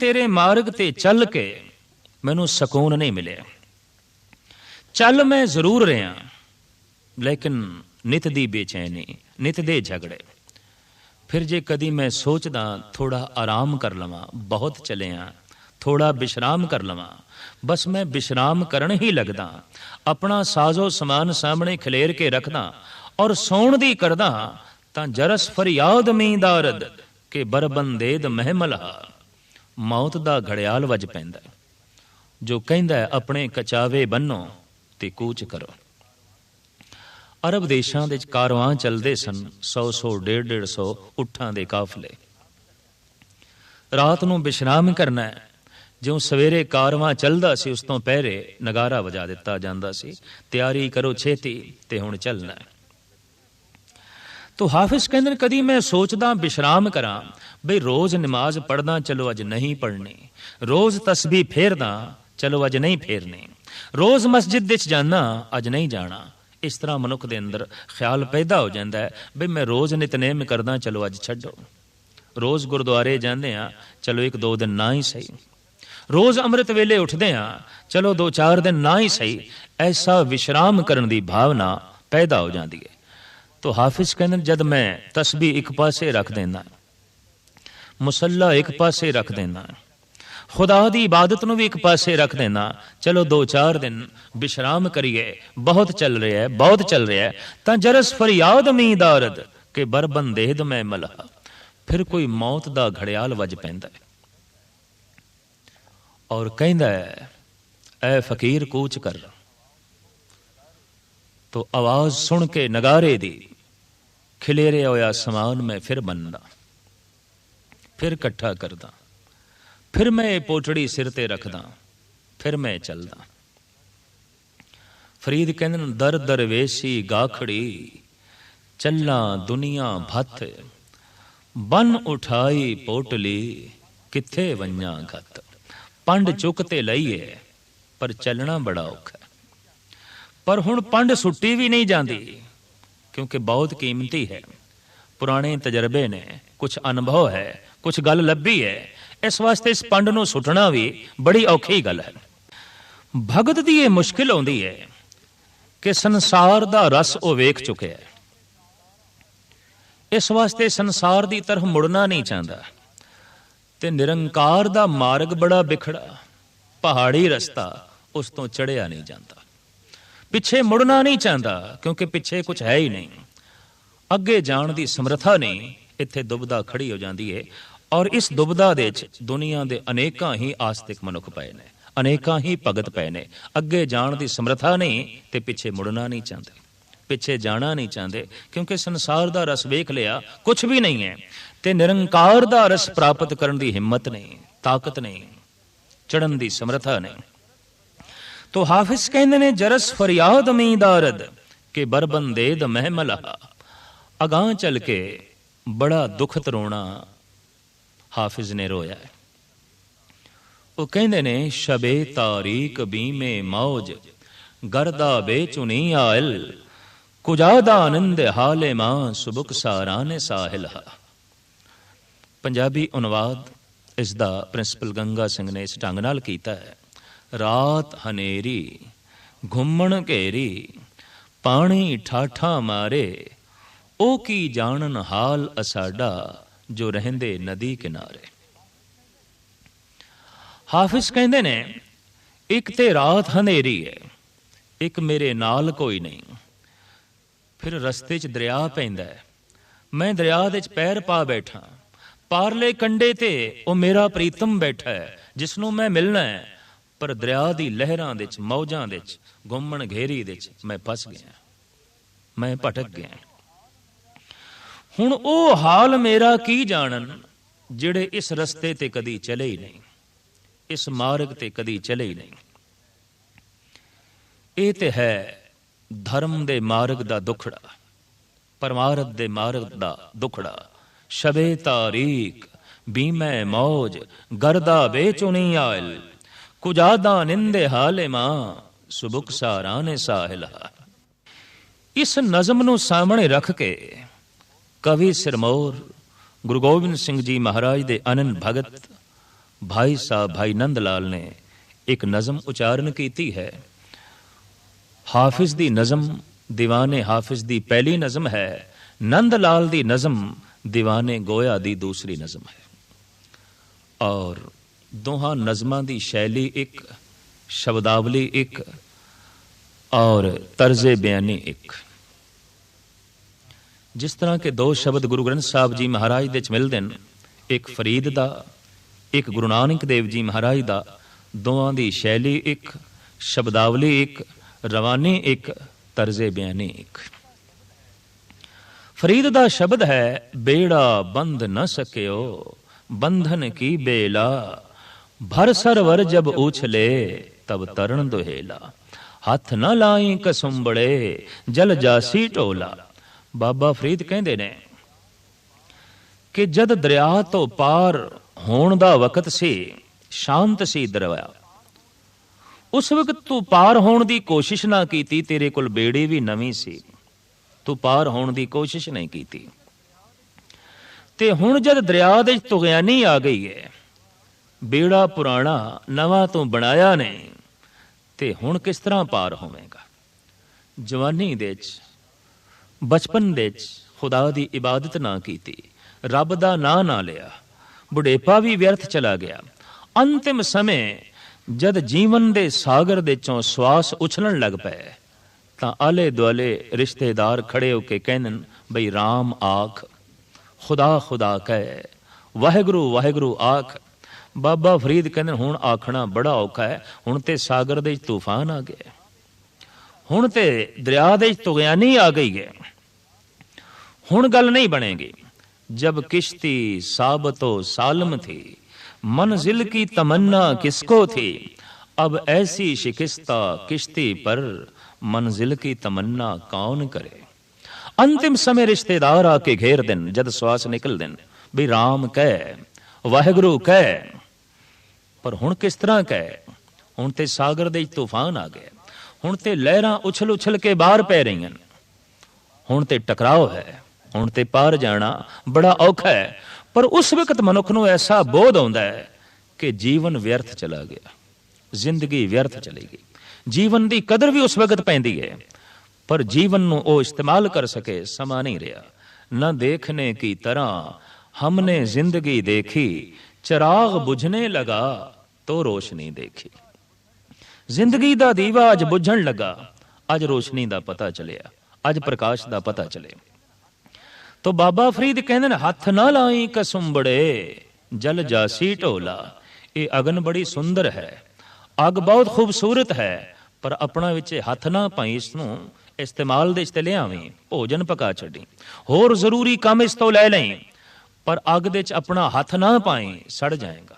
ਤੇਰੇ ਮਾਰਗ ਤੇ ਚੱਲ ਕੇ ਮੈਨੂੰ ਸਕੂਨ ਨਹੀਂ ਮਿਲਿਆ। ਚੱਲ ਮੈਂ ਜ਼ਰੂਰ ਰਿਹਾ, ਲੇਕਿਨ ਨਿਤ ਦੀ ਬੇਚੈਨੀ, ਨਿਤ ਦੇ ਝਗੜੇ। ਫਿਰ ਜੇ ਕਦੀ ਮੈਂ ਸੋਚਦਾ ਥੋੜਾ ਆਰਾਮ ਕਰ ਲਵਾਂ, ਬਹੁਤ ਚਲਿਆ, ਥੋੜਾ ਵਿਸ਼ਰਾਮ ਕਰ ਲਵਾਂ, ਬਸ ਮੈਂ ਵਿਸ਼ਰਾਮ ਕਰਨ ਹੀ ਲੱਗਦਾ, ਆਪਣਾ ਸਾਜ਼ੋ ਸਮਾਨ ਸਾਹਮਣੇ ਖਲੇਰ ਕੇ ਰੱਖਦਾ ਔਰ ਸੌਣ ਦੀ ਕਰਦਾ ਤਾਂ ਜਰਸ ਫਰਿਆਦ ਮੀਂਦਾਰਦ ਕਿ ਬਰਬੰਦੇਦ ਮਹਿਮਲਾ ਮੌਤ ਦਾ ਘੜਿਆਲ ਵੱਜ ਪੈਂਦਾ ਜੋ ਕਹਿੰਦਾ ਆਪਣੇ ਕਚਾਵੇ ਬੰਨੋ ਤੇ ਕੂਚ ਕਰੋ। ਅਰਬ ਦੇਸ਼ਾਂ ਦੇ ਵਿੱਚ ਕਾਰਵਾਂ ਚੱਲਦੇ ਸਨ 100 100 150 150 ਉਠਾਂ ਦੇ ਕਾਫਲੇ। ਰਾਤ ਨੂੰ ਵਿਸ਼ਰਾਮ ਕਰਨਾ ਜਿਉਂ ਸਵੇਰੇ ਕਾਰਵਾਂ ਚੱਲਦਾ ਸੀ, ਉਸ ਤੋਂ ਪਹਿਰੇ ਨਗਾਰਾ ਵਜਾ ਦਿੱਤਾ ਜਾਂਦਾ ਸੀ। ਤਿਆਰੀ ਕਰੋ ਛੇਤੀ ਤੇ ਹੁਣ ਚੱਲਣਾ ਹੈ। ਤੋ ਹਾਫਿਜ਼ ਕਹਿੰਦੇ ਨੇ ਕਦੀ ਮੈਂ ਸੋਚਦਾ ਵਿਸ਼ਰਾਮ ਕਰਾਂ ਬਈ ਰੋਜ਼ ਨਮਾਜ਼ ਪੜਦਾ ਚਲੋ ਅੱਜ ਨਹੀਂ ਪੜਨੀ ਰੋਜ਼ ਤਸਬੀਹ ਫੇਰਦਾ, ਚਲੋ ਅੱਜ ਨਹੀਂ ਫੇਰਨੀ। ਰੋਜ਼ ਮਸਜਿਦ ਵਿੱਚ ਜਾਣਾ ਅੱਜ ਨਹੀਂ ਜਾਣਾ। ਇਸ ਤਰ੍ਹਾਂ ਮਨੁੱਖ ਦੇ ਅੰਦਰ ਖਿਆਲ ਪੈਦਾ ਹੋ ਜਾਂਦਾ ਹੈ, ਬਈ ਮੈਂ ਰੋਜ਼ ਨਿਤਨੇਮ ਕਰਦਾ, ਚਲੋ ਅੱਜ ਛੱਡੋ। ਰੋਜ਼ ਗੁਰਦੁਆਰੇ ਜਾਂਦੇ ਆ ਚਲੋ ਇੱਕ ਦੋ ਦਿਨ ਨਾ ਹੀ ਸਹੀ। ਰੋਜ਼ ਅੰਮ੍ਰਿਤ ਵੇਲੇ ਉੱਠਦੇ ਆ ਚਲੋ ਦੋ ਚਾਰ ਦਿਨ ਨਾ ਹੀ ਸਹੀ। ਐਸਾ ਵਿਸ਼ਰਾਮ ਕਰਨ ਦੀ ਭਾਵਨਾ ਪੈਦਾ ਹੋ ਜਾਂਦੀ ਹੈ। ਤੋ ਹਾਫਿਜ਼ ਕਹਿੰਦੇ ਜਦ ਮੈਂ ਤਸਬੀਹ ਇੱਕ ਪਾਸੇ ਰੱਖ ਦਿੰਦਾ ਮੁਸੱਲਾ ਇੱਕ ਪਾਸੇ ਰੱਖ ਦਿੰਦਾ ਖੁਦਾ ਦੀ ਇਬਾਦਤ ਨੂੰ ਵੀ ਇੱਕ ਪਾਸੇ ਰੱਖ ਦੇਣਾ। ਚਲੋ ਦੋ ਚਾਰ ਦਿਨ ਵਿਸ਼ਰਾਮ ਕਰੀਏ। ਬਹੁਤ ਚੱਲ ਰਿਹਾ ਹੈ, ਬਹੁਤ ਚੱਲ ਰਿਹਾ ਹੈ। ਤਾਂ ਜਰਸ ਫਰਿਆਦ ਮੀਦਾਰਦ ਕਿ ਬਰਬਨ ਦੇਹਦ ਮੈਂ ਮਲਹਾ। ਫਿਰ ਕੋਈ ਮੌਤ ਦਾ ਘੜਿਆਲ ਵੱਜ ਪੈਂਦਾ ਹੈ। ਔਰ ਕਹਿੰਦਾ ਹੈ, ਐ ਫਕੀਰ ਕੂਚ ਕਰ ਤੋ ਆਵਾਜ਼ ਸੁਣ ਕੇ ਨਗਾਰੇ ਦੀ। ਖਿਲੇਰੇ ਹੋਇਆ ਸਮਾਨ ਮੈਂ ਫਿਰ ਬੰਨਦਾ ਫਿਰ ਇਕੱਠਾ ਕਰਦਾ। ਫਿਰ ਮੈਂ ਇਹ ਪੋਟੜੀ ਸਿਰ ਤੇ ਰੱਖਦਾ। ਫਿਰ ਮੈਂ ਚੱਲਦਾ। ਫਰੀਦ ਕਹਿੰਦੇ ਨੇ, ਦਰ ਦਰਵੇਸ਼ੀ ਗਾਖੜੀ, ਚੱਲਾ ਦੁਨੀਆ ਭੱਥ ਬਨ ਉਠਾਈ ਪੋਟਲੀ, ਕਿੱਥੇ ਵੰਨਾ ਘਤ? ਪੰਡ ਚੁੱਕ ਤੇ ਲਈਏ, ਪਰ ਚੱਲਣਾ ਬੜਾ ਔਖਾ ਪਰ ਹੁਣ ਪੰਡ ਸੁੱਟੀ ਵੀ ਨਹੀਂ ਜਾਂਦੀ, ਕਿਉਂਕਿ ਬਹੁਤ ਕੀਮਤੀ ਹੈ। ਪੁਰਾਣੇ ਤਜਰਬੇ ਨੇ ਕੁਝ ਅਨੁਭਵ ਹੈ ਕੁਝ ਗੱਲ ਲੱਭੀ ਹੈ, ਇਸ ਵਾਸਤੇ ਇਸ ਪੰਡ ਨੂੰ ਸੁੱਟਣਾ ਵੀ ਬੜੀ ਔਖੀ ਗੱਲ ਹੈ। ਭਗਤ ਦੀ ਇਹ ਮੁਸ਼ਕਿਲ ਆਉਂਦੀ ਹੈ ਕਿ ਸੰਸਾਰ ਦਾ ਰਸ ਉਹ ਵੇਖ ਚੁੱਕਿਆ ਹੈ। ਇਸ ਵਾਸਤੇ ਸੰਸਾਰ ਦੀ ਤਰਫ ਮੁੜਨਾ ਨਹੀਂ ਚਾਹੁੰਦਾ ਤੇ ਨਿਰੰਕਾਰ ਦਾ ਮਾਰਗ ਬੜਾ ਵਿਖੜਾ ਪਹਾੜੀ ਰਸਤਾ ਉਸ ਤੋਂ ਚੜਿਆ ਨਹੀਂ ਜਾਂਦਾ। ਪਿੱਛੇ ਮੁੜਨਾ ਨਹੀਂ ਚਾਹੁੰਦਾ ਕਿਉਂਕਿ ਪਿੱਛੇ ਕੁਝ ਹੈ ਹੀ ਨਹੀਂ। ਅੱਗੇ ਜਾਣ ਦੀ ਸਮਰੱਥਾ ਨਹੀਂ, ਇੱਥੇ ਦੁਬਦਾ ਖੜੀ ਹੋ ਜਾਂਦੀ ਹੈ। ਔਰ ਇਸ ਦੁਬਦਾ ਦੇ ਵਿੱਚ ਦੁਨੀਆ ਦੇ ਅਨੇਕਾਂ ਹੀ ਆਸਤਿਕ ਮਨੁੱਖ ਪਏ ਨੇ, ਅਨੇਕਾਂ ਹੀ ਭਗਤ ਪਏ ਨੇ। ਅੱਗੇ ਜਾਣ ਦੀ ਸਮਰੱਥਾ ਨਹੀਂ ਤੇ ਪਿੱਛੇ ਮੁੜਨਾ ਨਹੀਂ ਚਾਹੁੰਦੇ। ਪਿੱਛੇ ਜਾਣਾ ਨਹੀਂ ਚਾਹੁੰਦੇ, ਕਿਉਂਕਿ ਸੰਸਾਰ ਦਾ ਰਸ ਵੇਖ ਲਿਆ ਕੁਝ ਵੀ ਨਹੀਂ ਹੈ ਤੇ ਨਿਰੰਕਾਰ ਦਾ ਰਸ ਪ੍ਰਾਪਤ ਕਰਨ ਦੀ ਹਿੰਮਤ ਨਹੀਂ, ਤਾਕਤ ਨਹੀਂ ਚੜਨ ਦੀ ਸਮਰੱਥਾ ਨਹੀਂ। ਤੋ ਹਾਫਿਜ਼ ਕਹਿੰਦੇ ਨੇ, ਜਰਸ ਫਰਿਆਦ ਮੀਂਦਾਰਦ ਕਿ ਬਰਬੰਦੇਦ ਮਹਿਮਲਾ। ਅਗਾਹ ਚੱਲ ਕੇ ਬੜਾ ਦੁੱਖ ਤਰੋਣਾ ਹਾਫਿਜ਼ ਨੇ ਰੋਇਆ ਉਹ ਕਹਿੰਦੇ ਨੇ, ਸ਼ਬੇ ਤਾਰੀਕ ਬੀਮੇ ਮੌਜ, ਗਰਦਾ ਬੇਚੁਨੀ ਆਇਲ ਕੁਜਾਦਾ ਆਨੰਦ ਹਾਲੇ ਮਾਂ ਸੁਬਕ ਸਾਰਾਨੇ ਸਾਹਿਲਹਾ ਪੰਜਾਬੀ ਅਨੁਵਾਦ ਇਸ ਦਾ ਪ੍ਰਿੰਸੀਪਲ ਗੰਗਾ ਸਿੰਘ ਨੇ ਇਸ ਢੰਗ ਨਾਲ ਕੀਤਾ ਹੈ। ਰਾਤ ਹਨੇਰੀ, ਘੁੰਮਣ ਘੇਰੀ, ਪਾਣੀ ਠਾਠਾ ਮਾਰੇ, ਉਹ ਕੀ ਜਾਣਨ ਹਾਲ ਅਸਾਡਾ ਜੋ ਰਹਿੰਦੇ ਨਦੀ ਕਿਨਾਰੇ। ਹਾਫਿਜ਼ ਕਹਿੰਦੇ ਨੇ, ਇੱਕ ਤੇ ਰਾਤ ਹਨੇਰੀ ਹੈ, ਇੱਕ ਮੇਰੇ ਨਾਲ ਕੋਈ ਨਹੀਂ। ਫਿਰ ਰਸਤੇ 'ਚ ਦਰਿਆ ਪੈਂਦਾ ਹੈ। ਮੈਂ ਦਰਿਆ ਦੇ ਵਿੱਚ ਪੈਰ ਪਾ ਬੈਠਾ ਪਾਰਲੇ ਕੰਡੇ ਤੇ ਉਹ ਮੇਰਾ ਪ੍ਰੀਤਮ ਬੈਠਾ ਹੈ ਜਿਸ ਨੂੰ ਮੈਂ ਮਿਲਣਾ ਹੈ। ਪਰ ਦਰਿਆ ਦੀ ਲਹਿਰਾਂ ਦੇ ਵਿੱਚ ਮੌਜਾਂ ਦੇ ਵਿੱਚ ਗੁੰਮਣ ਘੇਰੀ ਦੇ ਵਿੱਚ ਮੈਂ ਫਸ ਗਿਆ। ਮੈਂ ਭਟਕ ਗਿਆ। ਹੁਣ ਉਹ ਹਾਲ ਮੇਰਾ ਕੀ ਜਾਣਨ, ਜਿਹੜੇ ਇਸ ਰਸਤੇ ਤੇ ਕਦੀ ਚਲੇ ਹੀ ਨਹੀਂ, ਇਸ ਮਾਰਗ ਤੇ ਕਦੀ ਚਲੇ ਹੀ ਨਹੀਂ। ਇਹ ਤੇ ਹੈ ਧਰਮ ਦੇ ਮਾਰਗ ਦਾ ਦੁਖੜਾ, ਪਰਮਾਰਥ ਦੇ ਮਾਰਗ ਦਾ ਦੁਖੜਾ। ਸ਼ਬੇ ਤਾਰੀਕ, ਬੀਮੈ ਮੌਜ, ਗਰਦਾ ਬੇਚੁਨੀ ਆਇਲ, ਕੁਜਾਦਾ ਨਿੰਦੇ ਹਾਲੇ ਮਾਂ ਸੁਬੁਕ ਸਾਰਾਨੇ ਸਾਹਿਲਾ। ਇਸ ਨਜ਼ਮ ਨੂੰ ਸਾਹਮਣੇ ਰੱਖ ਕੇ ਕਵੀ ਸਿਰਮੌਰ ਗੁਰੂ ਗੋਬਿੰਦ ਸਿੰਘ ਜੀ ਮਹਾਰਾਜ ਦੇ ਅਨੰਨ ਭਗਤ ਭਾਈ ਸਾਹਿਬ ਭਾਈ ਨੰਦ ਲਾਲ ਨੇ ਇੱਕ ਨਜ਼ਮ ਉਚਾਰਨ ਕੀਤੀ ਹੈ। ਹਾਫਿਜ਼ ਦੀ ਨਜ਼ਮ ਦੀਵਾਨੇ ਹਾਫਿਜ਼ ਦੀ ਪਹਿਲੀ ਨਜ਼ਮ ਹੈ। ਨੰਦ ਲਾਲ ਦੀ ਨਜ਼ਮ ਦੀਵਾਨੇ ਗੋਇਆ ਦੀ ਦੂਸਰੀ ਨਜ਼ਮ ਹੈ। ਔਰ ਦੋਹਾਂ ਨਜ਼ਮਾਂ ਦੀ ਸ਼ੈਲੀ ਇੱਕ, ਸ਼ਬਦਾਵਲੀ ਇੱਕ, ਔਰ ਤਰਜ਼ੇ ਬਿਆਨੀ ਇੱਕ। ਜਿਸ ਤਰ੍ਹਾਂ ਕਿ ਦੋ ਸ਼ਬਦ ਗੁਰੂ ਗ੍ਰੰਥ ਸਾਹਿਬ ਜੀ ਮਹਾਰਾਜ ਦੇ ਵਿੱਚ ਮਿਲਦੇ ਨੇ, ਇੱਕ ਫਰੀਦ ਦਾ, ਇੱਕ ਗੁਰੂ ਨਾਨਕ ਦੇਵ ਜੀ ਮਹਾਰਾਜ ਦਾ, ਦੋਵਾਂ ਦੀ ਸ਼ੈਲੀ ਇੱਕ, ਸ਼ਬਦਾਵਲੀ ਇੱਕ, ਰਵਾਨੀ ਇੱਕ, ਤਰਜ਼ੇ ਬਿਆਨੀ ਇੱਕ। ਫਰੀਦ ਦਾ ਸ਼ਬਦ ਹੈ, ਬੇੜਾ ਬੰਦ ਨ ਸਕਿਓ, ਬੰਧਨ ਕੀ ਬੇਲਾ, ਭਰ ਸਰਵਰ ਜਬ ਉਛਲੇ ਤਬ ਤਰਨ ਦੁਹੇਲਾ। ਹੱਥ ਨਾ ਲਾਈ ਕਸੁੰਬੜੇ, ਜਲ ਜਾਸੀ ਢੋਲਾ। ਬਾਬਾ ਫਰੀਦ ਕਹਿੰਦੇ ਨੇ ਕਿ ਜਦ ਦਰਿਆ ਤੋਂ ਪਾਰ ਹੋਣ ਦਾ ਵਕਤ ਸੀ, ਸ਼ਾਂਤ ਸੀ ਦਰਿਆ ਉਸ ਵਕਤ ਤੂੰ ਪਾਰ ਹੋਣ ਦੀ ਕੋਸ਼ਿਸ਼ ਨਾ ਕੀਤੀ, ਤੇਰੇ ਕੋਲ ਬੇੜੀ ਵੀ ਨਵੀਂ ਸੀ। ਤੂੰ ਪਾਰ ਹੋਣ ਦੀ ਕੋਸ਼ਿਸ਼ ਨਹੀਂ ਕੀਤੀ। ਤੇ ਹੁਣ ਜਦ ਦਰਿਆ ਦੇ ਤੁਗਿਆਨੀ ਆ ਗਈ ਹੈ ਬੇੜਾ ਪੁਰਾਣਾ ਨਵਾਂ ਤੋਂ ਬਣਾਇਆ ਨਹੀਂ, ਤੇ ਹੁਣ ਕਿਸ ਤਰ੍ਹਾਂ ਪਾਰ ਹੋਵੇਂਗਾ? ਜਵਾਨੀ ਦੇ ਵਿੱਚ ਬਚਪਨ ਵਿੱਚ ਖੁਦਾ ਦੀ ਇਬਾਦਤ ਨਾ ਕੀਤੀ, ਰੱਬ ਦਾ ਨਾਂ ਨਾ ਲਿਆ, ਬੁਢੇਪਾ ਵੀ ਵਿਅਰਥ ਚਲਾ ਗਿਆ। ਅੰਤਿਮ ਸਮੇਂ ਜਦ ਜੀਵਨ ਦੇ ਸਾਗਰ ਦੇ ਚੋਂ ਸਵਾਸ ਉਛਲਣ ਲੱਗ ਪਏ, ਤਾਂ ਆਲੇ ਦੁਆਲੇ ਰਿਸ਼ਤੇਦਾਰ ਖੜੇ ਹੋ ਕੇ ਕਹਿੰਨ ਬਈ RAM ਆਖ, ਖੁਦਾ ਖੁਦਾ ਕਹੇ, ਵਾਹਿਗੁਰੂ ਵਾਹਿਗੁਰੂ ਆਖ। ਬਾਬਾ ਫਰੀਦ ਕਹਿੰਦੇ ਹੁਣ ਆਖਣਾ ਬੜਾ ਔਖਾ ਹੈ, ਹੁਣ ਤੇ ਸਾਗਰ ਦੇ ਤੂਫਾਨ ਆ ਗਿਆ हूँ तो दरिया तुगयानी आ गई है हूँ गल नहीं बनेगी जब किश्ती साबतो सालम थी मंजिल की तमन्ना किसको थी अब ऐसी शिकस्ता किश्ती पर मंजिल की तमन्ना कौन करे अंतिम समय रिश्तेदार आके घेर दिन जद श्वास निकल दिन भी राम कह वाहगुरु कह पर हूँ किस तरह कह हूँ ते सागर दूफान आ गया ਹੁਣ ਤੇ ਲਹਿਰਾਂ ਉਛਲ ਉਛਲ ਕੇ ਬਾਹਰ ਪੈ ਰਹੀਆਂ ਨੇ। ਹੁਣ ਤੇ ਟਕਰਾਓ ਹੈ, ਹੁਣ ਤੇ ਪਾਰ ਜਾਣਾ ਬੜਾ ਔਖਾ ਹੈ। ਪਰ ਉਸ ਵਕਤ ਮਨੁੱਖ ਨੂੰ ਐਸਾ ਬੋਧ ਆਉਂਦਾ ਹੈ ਕਿ ਜੀਵਨ ਵਿਅਰਥ ਚਲਾ ਗਿਆ, ਜ਼ਿੰਦਗੀ ਵਿਅਰਥ ਚਲੀ ਗਈ। ਜੀਵਨ ਦੀ ਕਦਰ ਵੀ ਉਸ ਵਕਤ ਪੈਂਦੀ ਹੈ, ਪਰ ਜੀਵਨ ਨੂੰ ਉਹ ਇਸਤੇਮਾਲ ਕਰ ਸਕੇ, ਸਮਾਂ ਨਹੀਂ ਰਿਹਾ। ਨਾ ਦੇਖਨੇ ਕੀ ਤਰ੍ਹਾਂ, ਹਮਨੇ ਜ਼ਿੰਦਗੀ ਦੇਖੀ, ਚਰਾਗ ਬੁਝਨੇ ਲਗਾ ਤੋ ਰੋਸ਼ਨੀ ਦੇਖੀ। ਜ਼ਿੰਦਗੀ ਦਾ ਦੀਵਾ ਅੱਜ ਬੁੱਝਣ ਲੱਗਾ। ਅੱਜ ਰੋਸ਼ਨੀ ਦਾ ਪਤਾ ਚੱਲਿਆ। ਅੱਜ ਪ੍ਰਕਾਸ਼ ਦਾ ਪਤਾ ਚੱਲਿਆ ਤੋ ਬਾਬਾ ਫਰੀਦ ਕਹਿੰਦੇ ਨੇ, ਹੱਥ ਨਾ ਲਾਈ ਕਸੁੰਬੜੇ ਜਲ ਜਾਸੀ ਢੋਲਾ। ਇਹ ਅਗਨ ਬੜੀ ਸੁੰਦਰ ਹੈ। ਅਗ ਬਹੁਤ ਖੂਬਸੂਰਤ ਹੈ, ਪਰ ਆਪਣਾ ਵਿੱਚ ਹੱਥ ਨਾ ਪਾਈ ਇਸ ਨੂੰ। ਇਸਤੇਮਾਲ ਦੇ ਇਸਤੇ ਲਿਆਵੇਂ, ਭੋਜਨ ਪਕਾ ਛੱਡੀ। ਹੋਰ ਜ਼ਰੂਰੀ ਕੰਮ ਇਸ ਤੋਂ ਲੈ ਲਈ, ਪਰ ਅੱਗ ਦੇ ਵਿੱਚ ਆਪਣਾ ਹੱਥ ਨਾ ਪਾਈ, ਸੜ ਜਾਏਗਾ,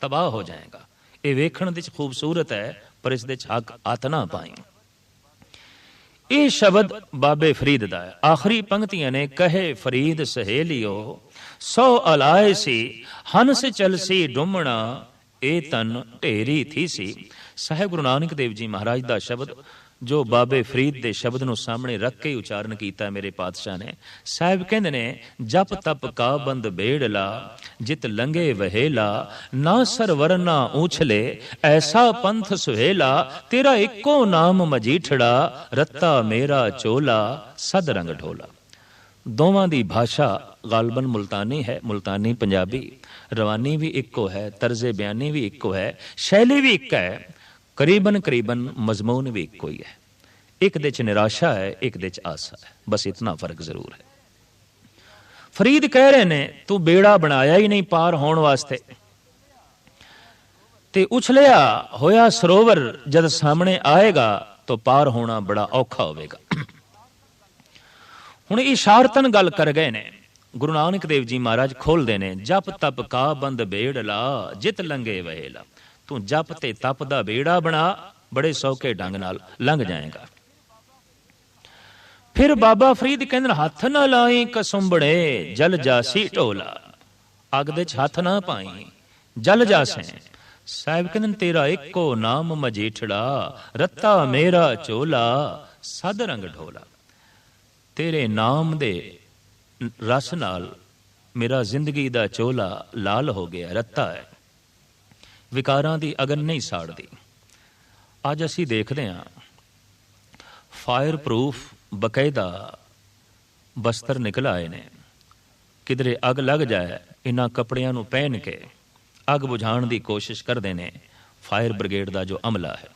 ਤਬਾਹ ਹੋ ਜਾਏਗਾ। ਇਹ ਵੇਖਣ ਦੇ ਵਿੱਚ ਖੂਬਸੂਰਤ ਹੈ। ਪਰ ਇਸ ਦੇ ਵਿੱਚ ਹੱਕ ਨਾ ਪਾਈ। ਇਹ ਸ਼ਬਦ ਬਾਬੇ ਫਰੀਦ ਦਾ ਹੈ। ਆਖਰੀ ਪੰਕਤੀਆਂ ਨੇ ਕਹੇ, ਫਰੀਦ ਸਹੇਲਿਓ, ਸੋ ਅਲਾਏ ਸੀ, ਹੰਸ ਚਲਸੀ ਡੁੰਮਣਾ, ਇਹ ਤਨ ਢੇਰੀ ਥੀ ਸੀ। ਸਾਹਿਬ ਗੁਰੂ ਨਾਨਕ ਦੇਵ ਜੀ ਮਹਾਰਾਜ ਦਾ ਸ਼ਬਦ ਜੋ ਬਾਬੇ ਫਰੀਦ ਦੇ ਸ਼ਬਦ ਨੂੰ ਸਾਹਮਣੇ ਰੱਖ ਕੇ ਉਚਾਰਨ ਕੀਤਾ ਮੇਰੇ ਪਾਤਸ਼ਾਹ ਨੇ, ਸਾਹਿਬ ਕਹਿੰਦੇ ਨੇ, ਜਪ ਤਪ ਕਾ ਬੰਦ ਬੇੜਲਾ ਜਿਤ ਲੰਗੇ ਵਹੇਲਾ ਨਾ ਸਰਵਰ ਨਾ ਉਛਲੇ ਐਸਾ ਪੰਥ ਸੁਹੇਲਾ, ਤੇਰਾ ਇੱਕੋ ਨਾਮ ਮਜੀਠੜਾ, ਰੱਤਾ ਮੇਰਾ ਚੋਲਾ, ਸਦ ਰੰਗ ਢੋਲਾ। ਦੋਵਾਂ ਦੀ ਭਾਸ਼ਾ ਗਾਲਬਨ ਮੁਲਤਾਨੀ ਹੈ, ਮੁਲਤਾਨੀ ਪੰਜਾਬੀ। ਰਵਾਨੀ ਵੀ ਇੱਕੋ ਹੈ, ਤਰਜ਼ੇ ਬਿਆਨੀ ਵੀ ਇੱਕੋ ਹੈ, ਸ਼ੈਲੀ ਵੀ ਇੱਕ ਹੈ। ਕਰੀਬਨ ਕਰੀਬਨ ਮਜ਼ਮੂਨ ਵੀ ਇੱਕੋ ਹੀ ਹੈ। ਇੱਕ ਦੇ ਚ ਨਿਰਾਸ਼ਾ ਹੈ, ਇੱਕ ਦੇ ਚ ਆਸਾ ਹੈ। ਬਸ ਇਤਨਾ ਫ਼ਰਕ ਜ਼ਰੂਰ ਹੈ। ਫਰੀਦ ਕਹਿ ਰਹੇ ਨੇ, ਤੂੰ ਬੇੜਾ ਬਣਾਇਆ ਹੀ ਨਹੀਂ ਪਾਰ ਹੋਣ ਵਾਸਤੇ। ਤੇ ਉਛਲਿਆ ਹੋਇਆ ਸਰੋਵਰ ਜਦ ਸਾਹਮਣੇ ਆਏਗਾ, ਤਾਂ ਪਾਰ ਹੋਣਾ ਬੜਾ ਔਖਾ ਹੋਵੇਗਾ। ਹੁਣ ਇਸ਼ਾਰਤਨ ਗੱਲ ਕਰ ਗਏ ਨੇ। ਗੁਰੂ ਨਾਨਕ ਦੇਵ ਜੀ ਮਹਾਰਾਜ ਖੋਲਦੇ ਨੇ, ਜਪ ਤਪ ਕਾ ਬੰਦ ਬੇੜ ਬੇੜਲਾ ਜਿਤ ਲੰਗੇ ਵਹੇਲਾ ਤੂੰ ਜਪ ਤੇ ਤਪ ਦਾ ਬੇੜਾ ਬਣਾ, ਬੜੇ ਸੌਕੇ ਢੰਗ ਨਾਲ ਲੰਘ ਜਾਏਗਾ। ਫਿਰ ਬਾਬਾ ਫਰੀਦ ਕਹਿੰਦੇ ਹੱਥ ਨਾ ਲਾਈ ਕਸੁੰਬੜੇ ਜਲ ਜਾਸੀ ਢੋਲਾ। ਅਗ ਦੇ ਹੱਥ ਨਾ ਪਾਈ, ਜਲ ਜਾਸੇ। ਸਾਹਿਬ ਕਹਿੰਦੇ ਤੇਰਾ ਇੱਕੋ ਨਾਮ ਮਜੀਠੜਾ, ਰੱਤਾ ਮੇਰਾ ਚੋਲਾ, ਸਦ ਰੰਗ ਢੋਲਾ। ਤੇਰੇ ਨਾਮ ਦੇ ਰਸ ਨਾਲ ਮੇਰਾ ਜ਼ਿੰਦਗੀ ਦਾ ਚੋਲਾ ਲਾਲ ਹੋ ਗਿਆ, ਰੱਤਾ ਹੈ। ਵਿਕਾਰਾਂ ਦੀ ਅਗਨ ਨਹੀਂ ਸਾੜਦੀ। ਅੱਜ ਅਸੀਂ ਦੇਖਦੇ ਹਾਂ ਫਾਇਰ ਪ੍ਰੂਫ ਬਕਾਇਦਾ ਬਸਤਰ ਨਿਕਲ ਆਏ ਨੇ। ਕਿਧਰੇ ਅੱਗ ਲੱਗ ਜਾਏ ਇਹਨਾਂ ਕੱਪੜਿਆਂ ਨੂੰ ਪਹਿਨ ਕੇ ਅੱਗ ਬੁਝਾਉਣ ਦੀ ਕੋਸ਼ਿਸ਼ ਕਰਦੇ ਨੇ ਫਾਇਰ ਬ੍ਰਿਗੇਡ ਦਾ ਜੋ ਅਮਲਾ ਹੈ।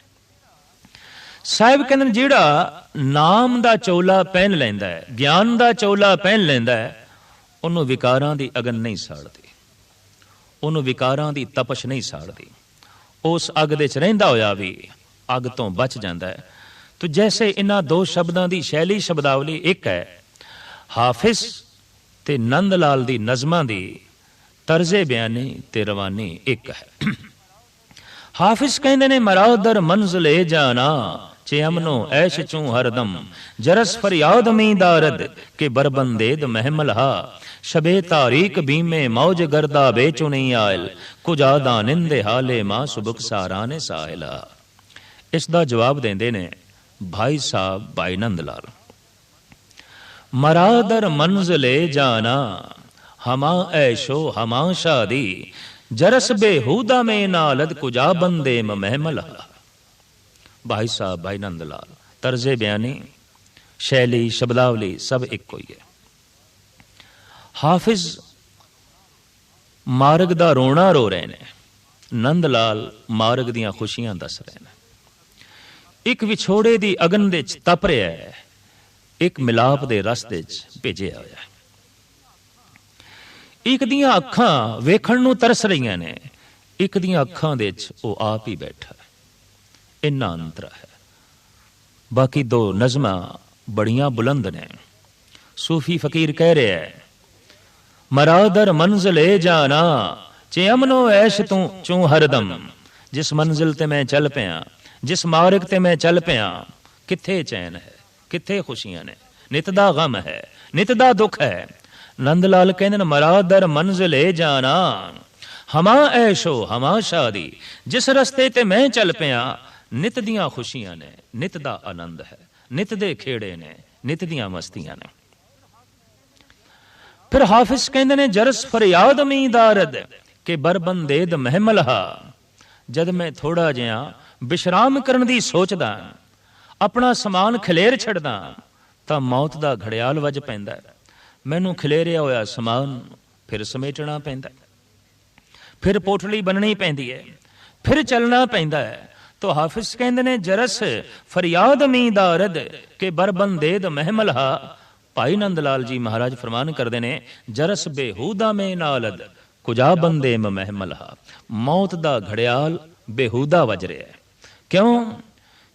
ਸਾਹਿਬ ਕਹਿੰਦੇ ਨੇ, ਜਿਹੜਾ ਨਾਮ ਦਾ ਚੋਲਾ ਪਹਿਨ ਲੈਂਦਾ ਹੈ, ਗਿਆਨ ਦਾ ਚੋਲਾ ਪਹਿਨ ਲੈਂਦਾ ਹੈ, ਉਹਨੂੰ ਵਿਕਾਰਾਂ ਦੀ ਅਗਨ ਨਹੀਂ ਸਾੜਦੀ। ਉਹਨੂੰ ਵਿਕਾਰਾਂ ਦੀ ਤਪਸ਼ ਨਹੀਂ ਸਾੜਦੀ। ਉਸ ਅੱਗ ਦੇ ਚ ਰਹਿੰਦਾ ਹੋਇਆ ਵੀ ਅੱਗ ਤੋਂ ਬਚ ਜਾਂਦਾ ਹੈ। ਤੋ ਜੈਸੇ ਇਹਨਾਂ ਦੋ ਸ਼ਬਦਾਂ ਦੀ ਸ਼ੈਲੀ ਸ਼ਬਦਾਵਲੀ ਇੱਕ ਹੈ, ਹਾਫਿਜ਼ ਤੇ ਨੰਦ ਲਾਲ ਦੀ ਨਜ਼ਮਾਂ ਦੀ ਤਰਜ਼ੇ ਬਿਆਨੀ ਤੇ ਰਵਾਨੀ ਇੱਕ ਹੈ। ਹਾਫਿਜ਼ ਕਹਿੰਦੇ ਨੇ ਮਰਾਦਰ ਮੰਜ਼ਲੇ ਜਾਣਾ। ਚੇ ਅਮਨੋ ਐਸ਼ ਚੂ ਹਰਦਮ, ਜਰਸ ਫਰਿਆਦ ਮੀਦਾਰਦ, ਕੇ ਬਰਬੰਦੇਦ ਮਹਿਮਲਹਾ ਸ਼ਬੇ ਤਾਰੀਕ ਬੀਮੇ ਮੌਜ ਗਰਦਾ ਵੇਚੁ ਆਇਲ ਕੁਜਾਦਾ ਨਿੰਦੇ ਹਾਲੇ ਮਾ ਸੁਬਕ ਸਾਰਾ ਨੇ ਸਾਹਿਲਾ ਇਸ ਦਾ ਜਵਾਬ ਦਿੰਦੇ ਨੇ ਭਾਈ ਸਾਹਿਬ ਭਾਈ ਨੰਦ ਲਾਲ ਮਰਾਦਰ ਮੰਜ਼ਲੇ ਜਾਣਾ, ਹਮਾ ਐਸ਼ੋ ਹਮਾ ਸ਼ਾਦੀ, ਜਰਸ ਬੇਹੂਦਾ ਮੇ ਨਾਲਦ ਕੁਜਾ ਬੰਦੇ ਮ ਮਹਿਮਲ ਭਾਈ ਸਾਹਿਬ, ਭਾਈ ਨੰਦ ਲਾਲ ਤਰਜ਼ੇ ਬਿਆਨੀ, ਸ਼ੈਲੀ, ਸ਼ਬਦਾਵਲੀ ਸਭ ਇੱਕੋ ਹੀ ਹੈ। ਹਾਫਿਜ਼ ਮਾਰਗ ਦਾ ਰੋਣਾ ਰੋ ਰਹੇ ਨੇ। ਨੰਦ ਲਾਲ ਮਾਰਗ ਦੀਆਂ ਖੁਸ਼ੀਆਂ ਦੱਸ ਰਹੇ ਨੇ। ਇੱਕ ਵਿਛੋੜੇ ਦੀ ਅਗਨ ਦੇ ਚ ਤਪ ਰਿਹਾ ਹੈ। ਇੱਕ ਮਿਲਾਪ ਦੇ ਰਸ ਦੇ ਚ ਭੇਜਿਆ ਹੋਇਆ ਹੈ। ਇੱਕ ਦੀਆਂ ਅੱਖਾਂ ਵੇਖਣ ਨੂੰ ਤਰਸ ਰਹੀਆਂ ਨੇ। ਇੱਕ ਦੀਆਂ ਅੱਖਾਂ ਦੇ ਚ ਉਹ ਆਪ ਹੀ ਬੈਠਾ ਇੰਨਾ ਅੰਤਰ ਹੈ। ਬਾਕੀ ਦੋ ਨਜ਼ਮਾਂ ਬੜੀਆਂ ਬੁਲੰਦ ਨੇ। ਸੂਫੀ ਫਕੀਰ ਕਹਿ ਰਿਹਾ ਹੈ, ਮਰਾਦਰ ਮੰਜ਼ਲੇ ਜਾਣਾ ਚੇ ਅਮਨੋ ਐਸ਼ ਤੂੰ ਚੂ ਹਰਦਮ। ਜਿਸ ਮੰਜ਼ਿਲ ਤੇ ਮੈਂ ਚੱਲ ਪਿਆ, ਜਿਸ ਮਾਰਗ ਤੇ ਮੈਂ ਚੱਲ ਪਿਆ, ਕਿੱਥੇ ਚੈਨ ਹੈ, ਕਿੱਥੇ ਖੁਸ਼ੀਆਂ ਨੇ? ਨਿਤ ਦਾ ਗਮ ਹੈ, ਨਿਤ ਦਾ ਦੁੱਖ ਹੈ। ਨੰਦ ਲਾਲ ਕਹਿੰਦੇ ਨੇ, ਮਰਾਦਰ ਮੰਜ਼ਲੇ ਜਾਣਾ, ਹਮਾ ਐਸ਼ੋ, ਹਮਾ ਸ਼ਾਦੀ। ਜਿਸ ਰਸਤੇ ਤੇ ਮੈਂ ਚੱਲ ਪਿਆ ਨਿਤ ਦੀਆਂ ਖੁਸ਼ੀਆਂ ਨੇ, ਨਿਤ ਦਾ ਆਨੰਦ ਹੈ। ਨਿਤ ਦੇ ਖੇੜੇ ਨੇ, ਨਿਤ ਦੀਆਂ ਮਸਤੀਆਂ ਨੇ। ਫਿਰ ਹਾਫਿਜ਼ ਕਹਿੰਦੇ ਨੇ, ਜਰਸ ਫਰਿਆਦ ਮੀਦਾਰਦ, ਕਿ ਬਰਬੰਦੇਦ ਮਹਿਮਲਹਾ। ਜਦ ਮੈਂ ਥੋੜਾ ਜਿਹਾ ਵਿਸ਼ਰਾਮ ਕਰਨ ਦੀ ਸੋਚਦਾ, ਆਪਣਾ ਸਮਾਨ ਖਲੇਰ ਛੱਡਦਾ, ਤਾਂ ਮੌਤ ਦਾ ਘੜਿਆਲ ਵੱਜ ਪੈਂਦਾ ਮੈਨੂੰ ਖਲੇਰਿਆ ਹੋਇਆ ਸਮਾਨ ਫਿਰ ਸਮੇਟਣਾ ਪੈਂਦਾ ਫਿਰ ਪੋਟਲੀ ਬੰਨਣੀ ਪੈਂਦੀ ਹੈ। ਫਿਰ ਚੱਲਣਾ ਪੈਂਦਾ ਹੈ। ਤੋ ਹਾਫਿਜ਼ ਕਹਿੰਦੇ ਨੇ, ਜਰਸ ਫਰਿਆਦ ਮੀਦਾਰਦ ਕਿ ਬਰਬੰਦੇਦ ਮਹਿਮਲਹਾ। ਭਾਈ ਨੰਦ ਲਾਲ ਜੀ ਮਹਾਰਾਜ ਫਰਮਾਨ ਕਰਦੇ ਨੇ, ਜਰਸ ਬੇਹੂਦਾ ਮੇ ਨਾਲਦ, ਕੁਜਾ ਬੰਦੇ ਮ ਮਹਿਮਲਹਾ। ਮੌਤ ਦਾ ਘੜਿਆਲ ਬੇਹੂਦਾ ਵੱਜ ਰਿਹਾ ਹੈ। ਕਿਉਂ?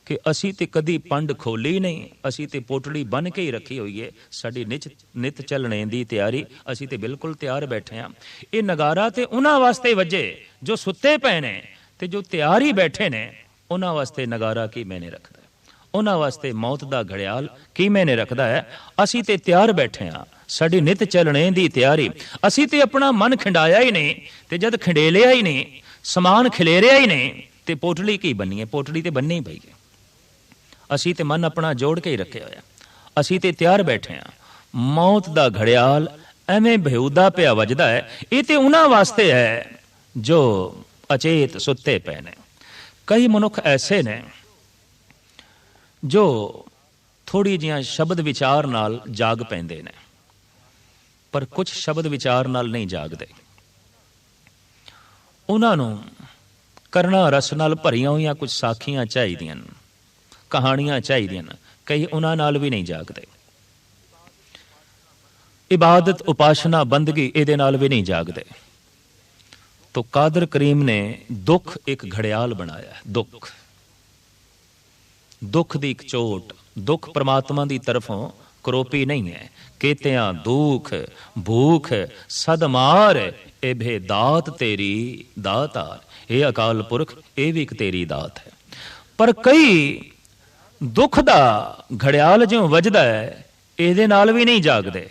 ਕਿ ਅਸੀਂ ਤੇ ਕਦੀ ਪੰਡ ਖੋਲੀ ਨਹੀਂ, ਅਸੀਂ ਤੇ ਪੋਟੜੀ ਬਨ ਕੇ ਹੀ ਰੱਖੀ ਹੋਈ ਹੈ। ਸਾਡੀ ਨਿਤ ਨਿਤ ਚੱਲਣੇ ਦੀ ਤਿਆਰੀ, ਅਸੀਂ ਤੇ ਬਿਲਕੁਲ ਤਿਆਰ ਬੈਠੇ ਹਾਂ। ਇਹ ਨਗਾਰਾ ਤੇ ਉਹਨਾਂ ਵਾਸਤੇ ਵੱਜੇ, ਜੋ ਸੁੱਤੇ ਪਏ ਨੇ ਤੇ ਜੋ ਤਿਆਰ ਹੀ ਬੈਠੇ ਨੇ। ਉਹਨਾਂ ਵਾਸਤੇ ਨਗਾਰਾ ਕੀ ਮੈਨੇ ਰੱਖਦਾ ਉਹਨਾਂ ਵਾਸਤੇ ਮੌਤ ਦਾ ਘੜਿਆਲ ਕੀ ਮੈਨੇ ਰੱਖਦਾ ਹੈ? ਅਸੀਂ ਤੇ ਤਿਆਰ ਬੈਠੇ ਹਾਂ। ਸਾਡੀ ਨਿਤ ਚੱਲਣੇ ਦੀ ਤਿਆਰੀ। ਅਸੀਂ ਤੇ ਆਪਣਾ ਮਨ ਖਿੰਡਾਇਆ ਹੀ ਨਹੀਂ ਤੇ ਜਦ ਖਿੰਡੇਲਿਆ ਹੀ ਨਹੀਂ, ਸਮਾਨ ਖਿਲੇਰਿਆ ਹੀ ਨਹੀਂ, ਤੇ ਪੋਟਲੀ ਕੀ ਬੰਨੀ ਹੈ? ਪੋਟਲੀ ਤੇ ਬੰਨੀ ਪਈ ਹੈ। ਅਸੀਂ ਤੇ ਮਨ ਆਪਣਾ ਜੋੜ ਕੇ ਹੀ ਰੱਖਿਆ ਹੋਇਆ ਅਸੀਂ ਤੇ ਤਿਆਰ ਬੈਠੇ ਹਾਂ। ਮੌਤ ਦਾ ਘੜਿਆਲ ਐਵੇਂ ਬੇਹੂਦਾ ਪਿਆ ਵੱਜਦਾ ਹੈ। ਇਹ ਤੇ ਉਹਨਾਂ ਵਾਸਤੇ ਹੈ ਜੋ ਅਚੇਤ ਸੁੱਤੇ ਪਏ ਨੇ। ਕਈ ਮਨੁੱਖ ਐਸੇ ਨੇ ਜੋ ਥੋੜੀ ਜਿਹੀਆਂ ਸ਼ਬਦ ਵਿਚਾਰ ਨਾਲ ਜਾਗ ਪੈਂਦੇ ਨੇ, ਪਰ ਕੁਝ ਸ਼ਬਦ ਵਿਚਾਰ ਨਾਲ ਨਹੀਂ ਜਾਗਦੇ। ਉਹਨਾਂ ਨੂੰ ਕਰਨਾ ਰਸ ਨਾਲ ਭਰੀਆਂ ਹੋਈਆਂ ਕੁਝ ਸਾਖੀਆਂ ਚਾਹੀਦੀਆਂ ਨੇ, ਕਹਾਣੀਆਂ ਚਾਹੀਦੀਆਂ ਨੇ, ਕਈ ਉਹਨਾਂ ਨਾਲ ਵੀ ਨਹੀਂ ਜਾਗਦੇ। ਇਬਾਦਤ ਉਪਾਸ਼ਨਾ, ਬੰਦਗੀ ਇਹਦੇ ਨਾਲ ਵੀ ਨਹੀਂ ਜਾਗਦੇ। ਤੋ ਕਾਦਰ ਕਰੀਮ ਨੇ ਦੁੱਖ ਇੱਕ ਘੜਿਆਲ ਬਣਾਇਆ ਹੈ, ਦੁੱਖ। ਦੁੱਖ ਦੀ ਇੱਕ ਚੋਟ ਦੁੱਖ ਪ੍ਰਮਾਤਮਾ ਦੀ ਤਰਫੋਂ ਕਰੋਪੀ ਨਹੀਂ ਹੈ। ਕੇਤਿਆਂ ਦੁੱਖ ਭੂਖ ਸਦਮਾਰ ਇਹ ਭੇ ਦਾਤ ਤੇਰੀ ਦਾਤਾਰ। ਇਹ ਅਕਾਲ ਪੁਰਖ ਇਹ ਵੀ ਇੱਕ ਤੇਰੀ ਦਾਤ ਹੈ। ਪਰ ਕਈ ਦੁੱਖ ਦਾ ਘੜਿਆਲ ਜਿਉਂ ਵੱਜਦਾ ਹੈ ਇਹਦੇ ਨਾਲ ਵੀ ਨਹੀਂ ਜਾਗਦੇ।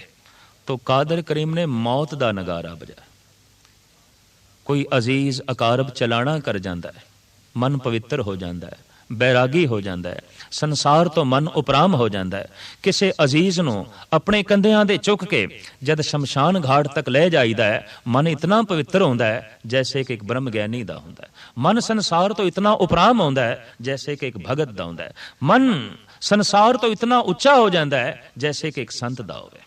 ਤੋ ਕਾਦਰ ਕਰੀਮ ਨੇ ਮੌਤ ਦਾ ਨਗਾਰਾ ਵਜਾਇਆ ਕੋਈ ਅਜ਼ੀਜ਼ ਅਕਾਰਬ ਚਲਾਣਾ ਕਰ ਜਾਂਦਾ ਹੈ, ਮਨ ਪਵਿੱਤਰ ਹੋ ਜਾਂਦਾ ਹੈ, ਬੈਰਾਗੀ ਹੋ ਜਾਂਦਾ ਹੈ, ਸੰਸਾਰ ਤੋਂ ਮਨ ਉਪਰਾਮ ਹੋ ਜਾਂਦਾ ਹੈ, ਕਿਸੇ ਅਜ਼ੀਜ਼ ਨੂੰ ਆਪਣੇ ਕੰਧਿਆਂ ਦੇ ਚੁੱਕ ਕੇ ਜਦ ਸ਼ਮਸ਼ਾਨ ਘਾਟ ਤੱਕ ਲੈ ਜਾਈਦਾ ਹੈ, ਮਨ ਇਤਨਾ ਪਵਿੱਤਰ ਹੁੰਦਾ ਹੈ ਜੈਸੇ ਕਿ ਇੱਕ ਬ੍ਰਹਮ ਗਿਆਨੀ ਦਾ ਹੁੰਦਾ ਹੈ। ਮਨ ਸੰਸਾਰ ਤੋਂ ਇਤਨਾ ਉਪਰਾਮ ਹੁੰਦਾ ਹੈ ਜੈਸੇ ਕਿ ਇੱਕ ਭਗਤ ਦਾ ਹੁੰਦਾ ਹੈ। ਮਨ ਸੰਸਾਰ ਤੋਂ ਇਤਨਾ ਉੱਚਾ ਹੋ ਜਾਂਦਾ ਹੈ ਜੈਸੇ ਕਿ ਇੱਕ ਸੰਤ ਦਾ ਹੋਵੇ।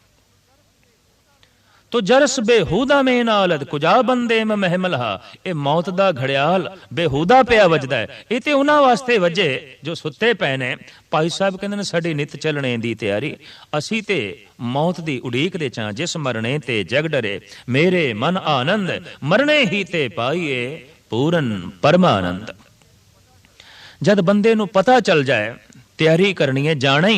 ਤੋ ਜਰਸ ਬੇਹੂਦਾ ਮੇ ਨਾਲਦ ਕੁਜਾ ਬੰਦੇ ਮ ਮਹਿਮਲਹਾ। ਇਹ ਮੌਤ ਦਾ ਘੜਿਆਲ ਬੇਹੂਦਾ ਪਿਆ ਵੱਜਦਾ ਹੈ। ਇਹ ਤੇ ਉਹਨਾਂ ਵਾਸਤੇ ਵੱਜੇ ਜੋ ਸੁੱਤੇ ਪਏ ਨੇ। ਭਾਈ ਸਾਹਿਬ ਕਹਿੰਦੇ ਨੇ, ਸਾਡੀ ਨਿਤ ਚੱਲਣੇ ਦੀ ਤਿਆਰੀ। ਅਸੀਂ ਤੇ ਮੌਤ ਦੀ ਉਡੀਕ ਦੇ ਚਾਂ, ਜਿਸ ਮਰਨੇ ਤੇ ਜਗ ਡਰੇ। ਮੇਰੇ ਮਨ ਆਨੰਦ ਮਰਨੇ ਹੀ ਤੇ ਪਾਈਏ ਪੂਰਨ ਪਰਮਾਨੰਦ। ਜਦ ਬੰਦੇ ਨੂੰ ਪਤਾ ਚੱਲ ਜਾਏ, ਤਿਆਰੀ ਕਰਨੀ ਹੈ, ਜਾਣਾ ਹੀ